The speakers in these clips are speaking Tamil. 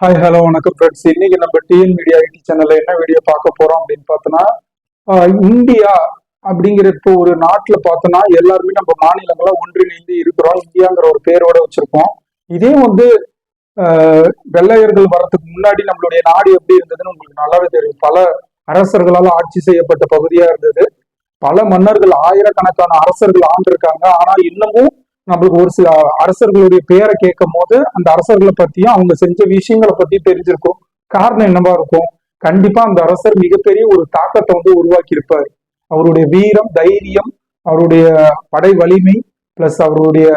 ஹாய் ஹலோ வணக்கம் ஃப்ரெண்ட்ஸ் இன்னைக்கு நம்ம டிஎன் மீடியா ஐடி சேனல்ல என்ன வீடியோ பார்க்க போறோம் அப்படின்னு பார்த்தோன்னா இந்தியா அப்படிங்கிற இப்போ ஒரு நாட்டில் பார்த்தோன்னா எல்லாருமே நம்ம மாநிலங்களா ஒன்றிணைந்து இருக்கிறோம். இந்தியாங்கிற ஒரு பேரோட வச்சிருக்கோம் இதே வந்து வெள்ளையர்கள் வர்றதுக்கு முன்னாடி நம்மளுடைய நாடு எப்படி இருந்ததுன்னு உங்களுக்கு நல்லாவே தெரியும். பல அரசர்களால் ஆட்சி செய்யப்பட்ட பகுதியா இருந்தது. பல மன்னர்கள் ஆயிரக்கணக்கான அரசர்கள் ஆண்டிருக்காங்க. ஆனா இன்னமும் நம்மளுக்கு ஒரு சில அரசர்களுடைய பெயரை கேட்கும் போது அந்த அரசர்களை பத்தியும் அவங்க செஞ்ச விஷயங்களை பத்தி தெரிஞ்சிருக்கும். காரணம் என்னவா இருக்கும்? கண்டிப்பா அந்த அரசர் மிகப்பெரிய ஒரு தாக்கத்தை வந்து உருவாக்கி இருப்பாரு அவருடைய வீரம் தைரியம் அவருடைய படை வலிமை பிளஸ் அவருடைய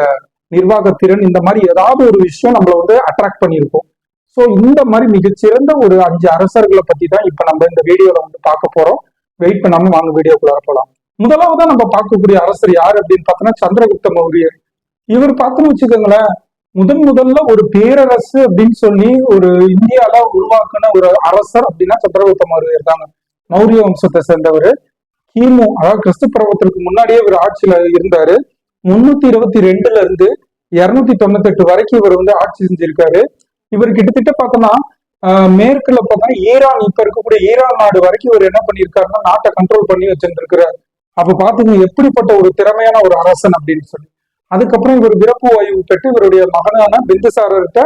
நிர்வாகத்திறன் இந்த மாதிரி ஏதாவது ஒரு விஷயம் நம்மள வந்து அட்ராக்ட் பண்ணியிருக்கோம். ஸோ இந்த மாதிரி மிகச்சிறந்த ஒரு அஞ்சு அரசர்களை பத்தி தான் இப்ப நம்ம இந்த வீடியோல வந்து பார்க்க போறோம். வெயிட் பண்ணாம வாங்க வீடியோக்குள்ளார போலாம். முதலாவதா நம்ம பார்க்கக்கூடிய அரசர் யார் அப்படின்னு பார்த்தோம்னா சந்திரகுப்த மௌரியர் இவர் பார்த்தோம்னு வச்சுக்கோங்களேன் முதன் முதல்ல ஒரு பேரரசு அப்படின்னு சொல்லி ஒரு இந்தியால உருவாக்குன ஒரு அரசர் அப்படின்னா சந்திரகுப்த மௌரியர் இருக்காங்க மௌரிய வம்சத்தை சேர்ந்தவர். கிமு அதாவது கிறிஸ்து பருவத்திற்கு முன்னாடியே இவர் ஆட்சியில இருந்தாரு. முன்னூத்தி இருபத்தி ரெண்டுல இருந்து இருநூத்தி தொண்ணூத்தி எட்டு வரைக்கும் இவர் வந்து ஆட்சி செஞ்சிருக்காரு. இவர் கிட்டத்தட்ட பார்த்தோம்னா ஆஹ் மேற்குல பார்த்தா ஈரான் இப்ப இருக்கக்கூடிய ஈரான் நாடு வரைக்கும் இவர் என்ன பண்ணியிருக்காருன்னா நாட்டை கண்ட்ரோல் பண்ணி வச்சிருந்திருக்கிறார். அப்ப பாத்தீங்கன்னா எப்படிப்பட்ட ஒரு திறமையான ஒரு அரசன் அப்படின்னு சொல்லி. அதுக்கப்புறம் இவர் பிறப்பு ஓய்வு பெற்று இவருடைய மகனான பிந்துசாரர்கிட்ட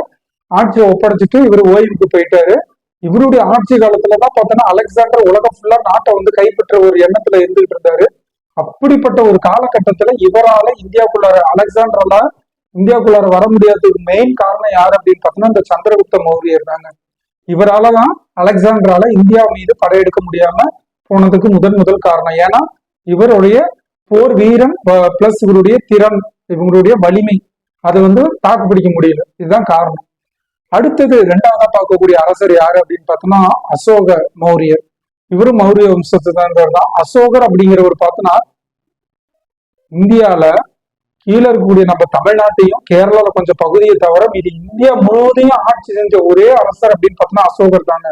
ஆட்சியை ஒப்படைச்சிட்டு இவர் ஓய்வுக்கு போயிட்டாரு. இவருடைய ஆட்சி காலத்துலதான் பார்த்தோன்னா அலெக்சாண்டர் உலகம் ஃபுல்லா நாட்டை வந்து கைப்பற்ற ஒரு எண்ணத்துல இருந்துகிட்டு இருந்தாரு. அப்படிப்பட்ட ஒரு காலகட்டத்துல இவரால இந்தியாவுக்குள்ளார அலெக்சாண்டரால இந்தியாவுக்குள்ளார வர முடியாததுக்கு மெயின் காரணம் யார் அப்படின்னு பார்த்தோம்னா இந்த சந்திரகுப்த மௌரியர் தாங்க. இவரால தான் அலெக்சாண்டரால இந்தியா மீது படையெடுக்க முடியாம போனதுக்கு முதன் முதல் காரணம். ஏன்னா இவருடைய போர் வீரம் பிளஸ் இவருடைய திறன் இவங்களுடைய வலிமை அதை வந்து தாக்கு பிடிக்க முடியல. இதுதான் காரணம். அடுத்தது ரெண்டாவதா பார்க்கக்கூடிய அரசர் யாரு அப்படின்னு பார்த்தோம்னா அசோக மௌரியர். இவரும் மௌரிய வம்சத்தை சேர்ந்தவர் தான் அசோகர் அப்படிங்கிறவர் பார்த்தோம்னா இந்தியால கீழே இருக்கக்கூடிய நம்ம தமிழ்நாட்டையும் கேரளால கொஞ்சம் பகுதியை தவிர இது இந்தியா முழுவதையும் ஆட்சி செஞ்ச ஒரே அரசர் அப்படின்னு பார்த்தோம்னா அசோகர் தாங்க.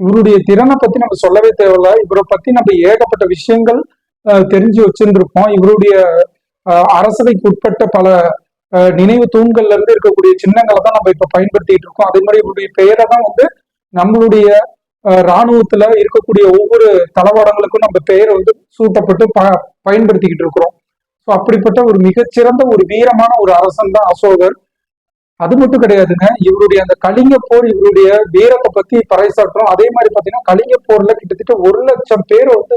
இவருடைய திறனை பத்தி நம்ம சொல்லவே தேவையில்ல. இவரை பத்தி நம்ம ஏகப்பட்ட விஷயங்கள் தெரிஞ்சு வச்சிருந்திருப்போம். இவருடைய அரசவைக்கு உட்பட்ட பல நினைவு தூண்கள்ல இருந்து இருக்கக்கூடிய சின்னங்களை தான் நம்ம இப்ப பயன்படுத்திட்டு இருக்கோம். அதே மாதிரி இவருடைய பெயரை தான் வந்து நம்மளுடைய இராணுவத்துல இருக்கக்கூடிய ஒவ்வொரு தளவாடங்களுக்கும் நம்ம பெயரை வந்து சூட்டப்பட்டு ப பயன்படுத்திக்கிட்டு இருக்கிறோம். ஸோ அப்படிப்பட்ட ஒரு மிகச்சிறந்த ஒரு வீரமான ஒரு அரசன் தான் அசோகர். அது மட்டும் கிடையாதுங்க இவருடைய அந்த கலிங்க போர் இவருடைய வீரத்தை பத்தி பறைசாற்றும். அதே மாதிரி பாத்தீங்கன்னா கலிங்க போர்ல கிட்டத்தட்ட ஒரு லட்சம் பேர் வந்து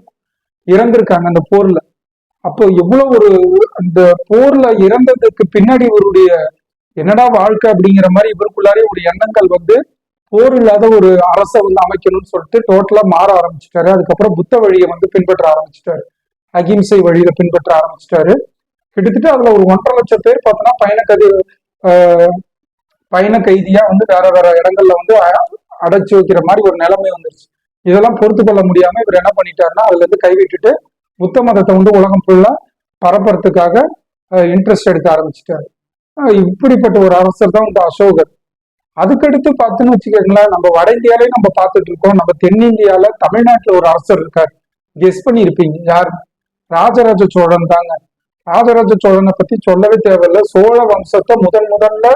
இறந்திருக்காங்க அந்த போர்ல. அப்போ எவ்வளவு ஒரு அந்த போர்ல இறந்ததுக்கு பின்னாடி இவருடைய என்னடா வாழ்க்கை அப்படிங்கிற மாதிரி இவருக்குள்ளாரே ஒரு எண்ணங்கள் வந்து போர் இல்லாத ஒரு அரசை வந்து அமைக்கணும்னு சொல்லிட்டு டோட்டலா மாற ஆரம்பிச்சிட்டாரு. அதுக்கப்புறம் புத்த வழியை வந்து பின்பற்ற ஆரம்பிச்சிட்டாரு. அகிம்சை வழியில பின்பற்ற ஆரம்பிச்சிட்டாரு. கிட்டத்தட்ட அதுல ஒரு ஒன்றரை லட்சம் பேர் பார்த்தோன்னா பயண கதி பயண கைதியா வந்து வேற வேற இடங்கள்ல வந்து அடைச்சி அடைச்சு வைக்கிற மாதிரி ஒரு நிலைமை வந்துருச்சு. இதெல்லாம் பொறுத்து கொள்ள முடியாம இவர் என்ன பண்ணிட்டாருன்னா அதுல இருந்து கைவிட்டுட்டு புத்த மதத்தை வந்து உலகம் ஃபுல்லா பரப்புறதுக்காக இன்ட்ரெஸ்ட் எடுக்க ஆரம்பிச்சிட்டாரு. இப்படிப்பட்ட ஒரு அரசர் தான் வந்து அசோகர். அதுக்கடுத்து பார்த்துன்னு வச்சுக்கோங்களேன் நம்ம வட இந்தியாலே நம்ம பார்த்துட்டு இருக்கோம். நம்ம தென்னிந்தியால தமிழ்நாட்டுல ஒரு அரசர் இருக்கார். கெஸ் பண்ணியிருப்பீங்க யார்? ராஜராஜ சோழன் தாங்க. ராஜராஜ சோழனை பத்தி சொல்லவே தேவையில்ல. சோழ வம்சத்தை முதன் முதல்ல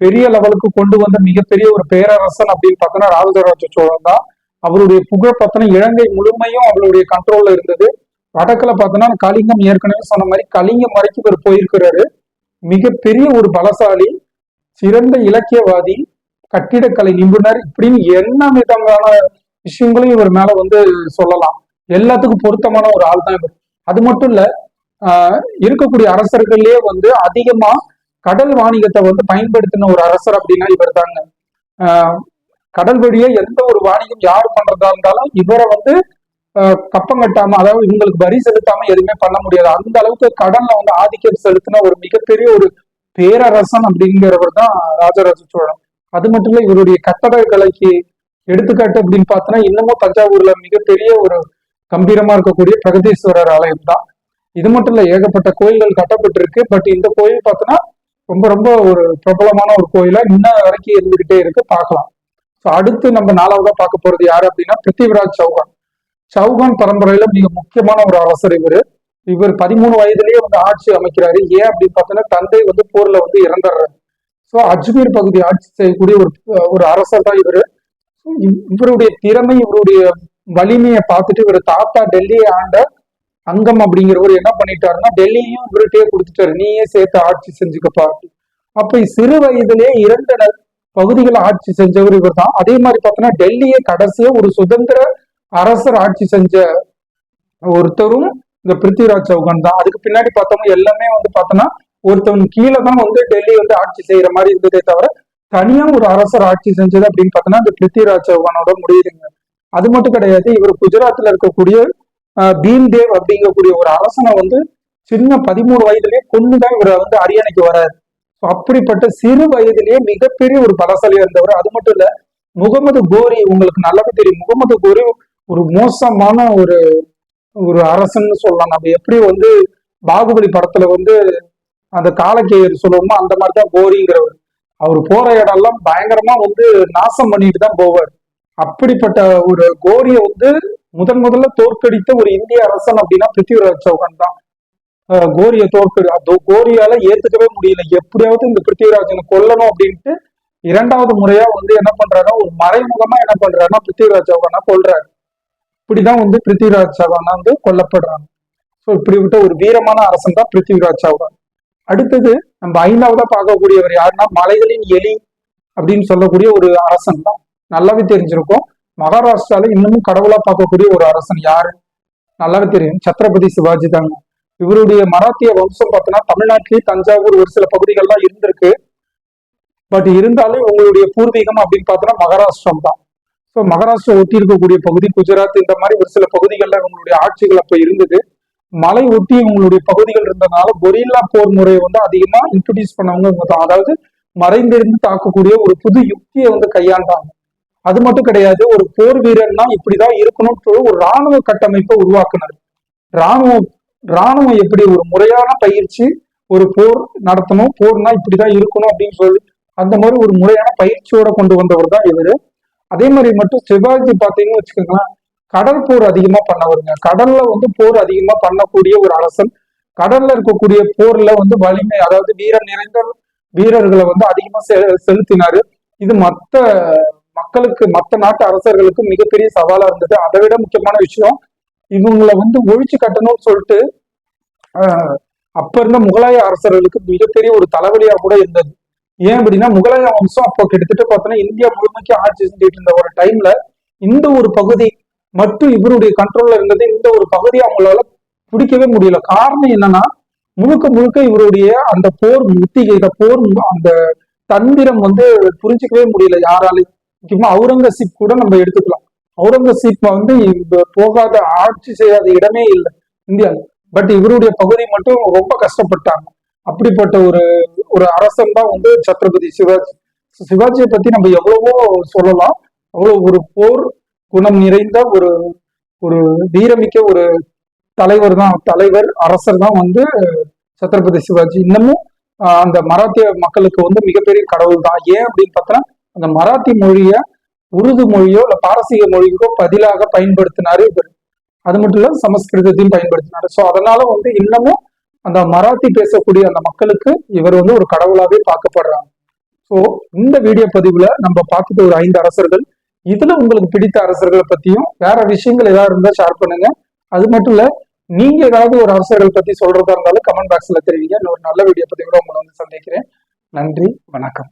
பெரிய லெவலுக்கு கொண்டு வந்த மிகப்பெரிய ஒரு பேரரசன் அப்படின்னு பார்த்தோன்னா ராஜராஜ சோழன் தான். அவருடைய புகழ் பார்த்தோன்னா இலங்கை முழுமையும் அவருடைய கண்ட்ரோல்ல இருந்தது. வடக்குல பார்த்தோன்னா கலிங்கம் ஏற்கனவே சொன்ன மாதிரி கலிங்கம் வரைக்கும் இவர் போயிருக்கிறாரு. மிகப்பெரிய ஒரு பலசாலி சிறந்த இலக்கியவாதி கட்டிடக்கலை நிபுணர். இப்படின்னு என்ன விதமான விஷயங்களும் இவர் மேல வந்து சொல்லலாம். எல்லாத்துக்கும் பொருத்தமான ஒரு ஆள் தான் இவர். அது மட்டும் இல்ல ஆஹ் இருக்கக்கூடிய அரசர்கள்லயே வந்து அதிகமா கடல் வாணிகத்தை வந்து பயன்படுத்தின ஒரு அரசர் அப்படின்னா இவர் தாங்க. கடல் வழியே எந்த ஒரு வாணிகம் யார் பண்றதா இருந்தாலும் இவரை வந்து கப்பம் கட்டாம அதாவது இவங்களுக்கு வரி செலுத்தாம எதுவுமே பண்ண முடியாது. அந்த அளவுக்கு கடல்ல வந்து ஆதிக்கம் செலுத்தின ஒரு மிகப்பெரிய ஒரு பேரரசன் அப்படிங்கிறவர் தான் ராஜராஜ சோழன். அது மட்டும் இல்ல இவருடைய கட்டடக்கலைக்கு எடுத்துக்காட்டு அப்படின்னு பார்த்தோன்னா இன்னமும் தஞ்சாவூர்ல மிகப்பெரிய ஒரு கம்பீரமா இருக்கக்கூடிய பிரகதீஸ்வரர் ஆலயம் தான். இது மட்டும் இல்ல ஏகப்பட்ட கோயில்கள் கட்டப்பட்டிருக்கு. பட் இந்த கோயில் பார்த்தோன்னா ரொம்ப ரொம்ப ஒரு பிரபலமான ஒரு கோயிலா இன்ன வரைக்கும் இருந்துகிட்டே இருக்கு. பார்க்கலாம். ஸோ அடுத்து நம்ம நாலாவதா பார்க்க போறது யாரு அப்படின்னா பிருத்திவிராஜ் சௌகான். சௌகான் பரம்பரையில மிக முக்கியமான ஒரு அரசர் இவர். இவர் பதிமூணு வயதுலயே வந்து ஆட்சி அமைக்கிறாரு. ஏன் அப்படின்னு பார்த்தோன்னா தந்தை வந்து போர்ல வந்து இறந்துடுறாரு. ஸோ அஜ்மீர் பகுதி ஆட்சி செய்யக்கூடிய ஒரு ஒரு அரசர் தான் இவர். இவ்- இவருடைய திறமை இவருடைய வலிமையை பார்த்துட்டு இவர் தாத்தா டெல்லியை ஆண்ட அங்கம் அப்படிங்கிறவர் என்ன பண்ணிட்டாருன்னா டெல்லியும் இவர்கிட்டயே கொடுத்துட்டாரு. நீயே சேர்த்து ஆட்சி செஞ்சுக்கப்பா அப்ப சிறு வயதிலே இரண்டு ந- பகுதிகளை ஆட்சி செஞ்சவர் இவர் தான் அதே மாதிரி பார்த்தோன்னா டெல்லியை கடைசியா ஒரு சுதந்திர அரசர் ஆட்சி செஞ்ச ஒருத்தரும் இந்த பிருத்திவிராஜ் சௌகான் தான். அதுக்கு பின்னாடி பார்த்தோம்னா எல்லாமே வந்து பார்த்தோம்னா ஒருத்தவன் கீழே தான் வந்து டெல்லி வந்து ஆட்சி செய்யற மாதிரி இருந்ததே தவிர தனியா ஒரு அரசர் ஆட்சி செஞ்சது அப்படின்னு பார்த்தோன்னா இந்த பிருத்திவிராஜ் சௌகானோட முடியுதுங்க. அது மட்டும் கிடையாது இவர் குஜராத்ல இருக்கக்கூடிய ஆஹ், பீம்தேவ் அப்படிங்கக்கூடிய ஒரு அரசனை வந்து சின்ன பதிமூணு வயதிலேயே கொண்டுதான் இவர் வந்து அரியணைக்கு வராரு. அப்படிப்பட்ட சிறு வயதிலேயே மிகப்பெரிய ஒரு பலசாலியா இருந்தவர். அது மட்டும் இல்ல முகமது கோரி உங்களுக்கு நல்லாவே தெரியும். முகமது கோரி ஒரு மோசமான ஒரு ஒரு அரசன்னு சொல்லலாம். நம்ம எப்படி வந்து பாகுபலி படத்துல வந்து அந்த காலக்கேயர் சொல்லுவோமோ அந்த மாதிரி தான் கோரிங்கிறவர் அவர் போற இடம்லாம் பயங்கரமா வந்து நாசம் பண்ணிட்டு தான் போவார். அப்படிப்பட்ட ஒரு கோரியை வந்து முதன் முதல்ல தோற்கடித்த ஒரு இந்திய அரசன் அப்படின்னா பிருத்திவிராஜ் சௌகான் தான். கோரியை தோற்கடி அது கோரியால ஏத்துக்கவே முடியல. எப்படியாவது இந்த பிருத்திவிராஜனை கொல்லணும் அப்படின்ட்டு இரண்டாவது முறையா வந்து என்ன பண்றாருன்னா ஒரு மறைமுகமா என்ன பண்றாருன்னா பிருத்திவிராஜ் சௌகானா கொள்றாரு இப்படிதான் வந்து பிருத்திவிராஜ் சௌகானா வந்து கொல்லப்படுறாங்க. ஸோ இப்படிப்பட்ட ஒரு வீரமான அரசன் தான் பிருத்திவிராஜ் சௌகான் அடுத்தது நம்ம ஐந்தாவதா பார்க்கக்கூடியவர் யாருன்னா மலைகளின் எலி அப்படின்னு சொல்லக்கூடிய ஒரு அரசன் தான் நல்லாவே தெரிஞ்சிருக்கும். மகாராஷ்டிரால இன்னமும் கடவுளா பார்க்கக்கூடிய ஒரு அரசன் யாரு? நல்லாவே தெரியும். சத்ரபதி சிவாஜி தாங்க. இவருடைய மராத்திய வம்சம் பார்த்தோன்னா தமிழ்நாட்டிலேயே தஞ்சாவூர் ஒரு சில பகுதிகள்லாம் இருந்திருக்கு. பட் இருந்தாலும் உங்களுடைய பூர்வீகம் அப்படின்னு பார்த்தோன்னா மகாராஷ்டிரம் தான் ஸோ மகாராஷ்டிரா ஒட்டி இருக்கக்கூடிய பகுதி குஜராத் இந்த மாதிரி ஒரு சில பகுதிகளில் அவங்களுடைய ஆட்சிகள் அப்போ இருந்தது. மலை ஒட்டி அவங்களுடைய பகுதிகள் இருந்ததுனால கொரில்லா போர் முறையை வந்து அதிகமா இன்ட்ரடியூஸ் பண்ணவங்க இவங்க தான் அதாவது மறைந்திருந்து தாக்கக்கூடிய ஒரு புது யுக்தியை வந்து கையாண்டாங்க. அது மட்டும் கிடையாது ஒரு போர் வீரர்னா இப்படிதான் இருக்கணும்னு ஒரு ராணுவ கட்டமைப்பை உருவாக்குனார். ராணுவம் ராணுவம் எப்படி ஒரு முறையான பயிற்சி ஒரு போர் நடத்தணும் போர்னா இப்படிதான் இருக்கணும் அப்படின்னு சொல்லி அந்த மாதிரி ஒரு முறையான பயிற்சியோட கொண்டு வந்தவர் தான் இவரு. அதே மாதிரி மட்டும் சிவாஜி பார்த்தீங்கன்னு வச்சுக்கோங்களேன் கடல் போர் அதிகமா பண்ணவருங்க கடல்ல வந்து போர் அதிகமா பண்ணக்கூடிய ஒரு அரசன் கடல்ல இருக்கக்கூடிய போர்ல வந்து வலிமை அதாவது வீரர் நிறைந்த வீரர்களை வந்து அதிகமா செ- செலுத்தினாரு. இது மத்த மக்களுக்கு மத்த நாட்டு அரசர்களுக்கு மிகப்பெரிய சவாலா இருந்தது. அதை விட முக்கியமான விஷயம் இவங்களை வந்து ஒழிச்சு கட்டணும்னு சொல்லிட்டு ஆஹ், அப்ப இருந்த முகலாய அரசர்களுக்கு மிகப்பெரிய ஒரு தலைவலியா கூட இருந்தது. ஏன் அப்படின்னா முகலாய வம்சம் அப்போ கிட்டத்தட்ட பார்த்தோன்னா இந்தியா முழுமைக்கு ஆட்சி செஞ்சுட்டு இருந்த ஒரு டைம்ல இந்த ஒரு பகுதி மட்டும் இவருடைய கண்ட்ரோல்ல இருந்தது. இந்த ஒரு பகுதியை அவங்களால பிடிக்கவே முடியல. காரணம் என்னன்னா முழுக்க முழுக்க இவருடைய அந்த போர் முத்திகை போர் அந்த தந்திரம் வந்து புரிஞ்சுக்கவே முடியல யாராலையும். முக்கியமா அவுரங்கசீப் கூட நம்ம எடுத்துக்கலாம். அவுரங்கசீப் வந்து போகாத ஆட்சி செய்யாத இடமே இல்லை இந்தியாவில். பட் இவருடைய பகுதி மட்டும் ரொம்ப கஷ்டப்பட்டாங்க. அப்படிப்பட்ட ஒரு ஒரு அரசன் தான் வந்து சத்ரபதி சிவாஜி சிவாஜியை பத்தி நம்ம எவ்வளவோ சொல்லலாம். அவ்வளவு ஒரு போர் குணம் நிறைந்த ஒரு ஒரு வீரமிக்க ஒரு தலைவர் தான் தலைவர் அரசர் தான் வந்து சத்ரபதி சிவாஜி. இன்னமும் அந்த மராத்திய மக்களுக்கு வந்து மிகப்பெரிய கடவுள் தான். ஏன் அப்படின்னு பார்த்தா அந்த மராத்தி மொழிய உருது மொழியோ இல்ல பாரசீக மொழிக்கோ பதிலாக பயன்படுத்தினாரு இவர். அது மட்டும் இல்ல சமஸ்கிருதத்தையும் பயன்படுத்தினாரு. ஸோ அதனால வந்து இன்னமும் அந்த மராத்தி பேசக்கூடிய அந்த மக்களுக்கு இவர் வந்து ஒரு கடவுளாவே பார்க்கப்படுறாங்க. ஸோ இந்த வீடியோ பதிவுல நம்ம பார்த்தது ஒரு ஐந்து அரசர்கள் இதுல உங்களுக்கு பிடித்த அரசர்களை பத்தியும் வேற விஷயங்கள் ஏதாவது இருந்தா ஷேர் பண்ணுங்க. அது மட்டும் இல்ல நீங்க ஏதாவது ஒரு அரசர்கள் பத்தி சொல்றதா இருந்தாலும் கமெண்ட் பாக்ஸ்ல தெரிவிங்க. இன்னும் ஒரு நல்ல வீடியோ பதிவோட உங்களை வந்து சந்திக்கிறேன். நன்றி வணக்கம்.